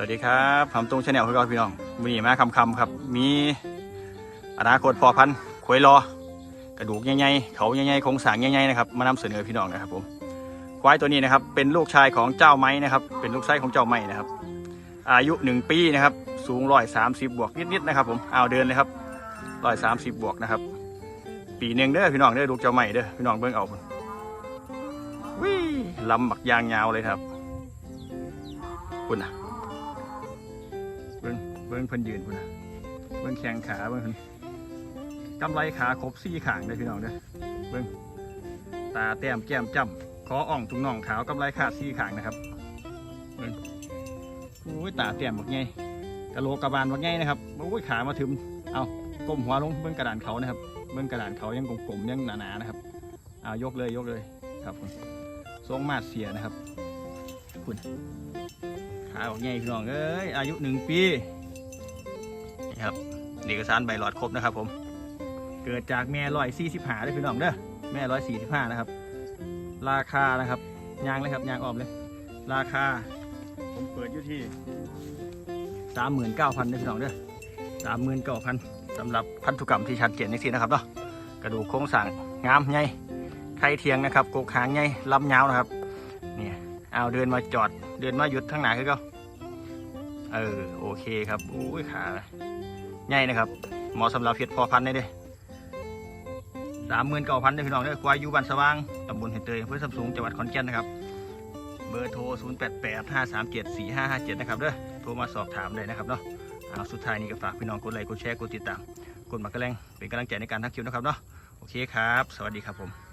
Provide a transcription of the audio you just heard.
สวัสดีครับผมตรงชาแนลคือเก่าพี่น้องวันนี้มาคำคำๆครับ มีอนาคตพอพันธุ์ขวยรอกระดูกใหญ่ๆเขาใหญ่ๆโครงสร้างใหญ่ๆนะครับมานำเสนอพี่น้องนะครับผมควายตัวนี้นะครับเป็นลูกชายของเจ้าไม้นะครับ เป็นลูกไส้ของเจ้าไม้นะครับ อายุหนึ่งปีนะครับ สูงร้อยสามสิบบวกนิดๆนะครับ ผมเอาเดินเลยครับร้อยสามสิบบวกนะครับ ปีหนึ่งเด้อพี่น้องเด้อลูกเจ้าไม้เด้อพี่น้องเบิ่งเอาพุ่นวิลำบักยางยาวเลยครับคุณนะ เบิ้งเบิ้งพิ่นยืนพุ่นนะเบิ้งแข้งขาเบิ้งเพิ่นกำไรขาครบสี่ขางเลยพี่น้องเด้อเบิ้งตาแต้มแก้มจ้ำคออ่องถุงน่องขาวกำไรขาดสี่ขางนะครับเบิ้งโอ้ยตาแต้มบักไงกะโหลกกระบาลบักไงนะครับโอ้ยขามาถึมเอาก้มหัวลงเบิ้งกระดานเขานะครับเบิ้งกระดานเขายังกลมๆยังหนาๆนะครับเอายกเลยยกเลยครับผมทรงมาดเสียนะครับ คุณขาของใหญ่พี่น้องเอ้ยอายุหนึ่งปี ครับเอกสารใบหลอดครบนะครับผม เกิดจากแม่ร้อยสี่สิบห้าเลยพี่น้องเด้อแม่ร้อยสี่สิบห้านะครับ ราคานะครับยางเลยครับยางออมเลย ราคา ผมเปิดอยู่ที่สามหมื่นเก้าพันเลยพี่น้องเด้อสามหมื่นเก้าพันสำหรับพันธุกรรมที่ชัดเจนนี่สินะครับเนาะกระดูกโครงสร้างงามใหญ่ไข่เทียงนะครับกกหางใหญ่ลำยาวนะครับเนี่ยเอาเดินมาจอดเดินมาหยุดทั้งหนาคือก็ เออโอเคครับอุ้ยขาใหญ่นะครับเหมาะสำหรับเห็ดพอพันได้เด้สามหมื่นเก้าพันได้อพี่น้องเด้ควายยูบันสว่างตำบลเห็ดเตยอำเภอสัมสูงจังหวัดขอนแก่นนะครับเบอร์โทร 0 8 8 5 3 7 4 5 5 7 นะครับเด้อโทรมาสอบถามเลยนะครับเนาะเอาสุดท้ายนี้ก็ฝากพี่น้องกดไลค์กดแชร์กดติดตามกดมากระแรงเป็นกำลังใจในการทำคลิปนะครับเนาะโอเคครับ สวัสดีครับผม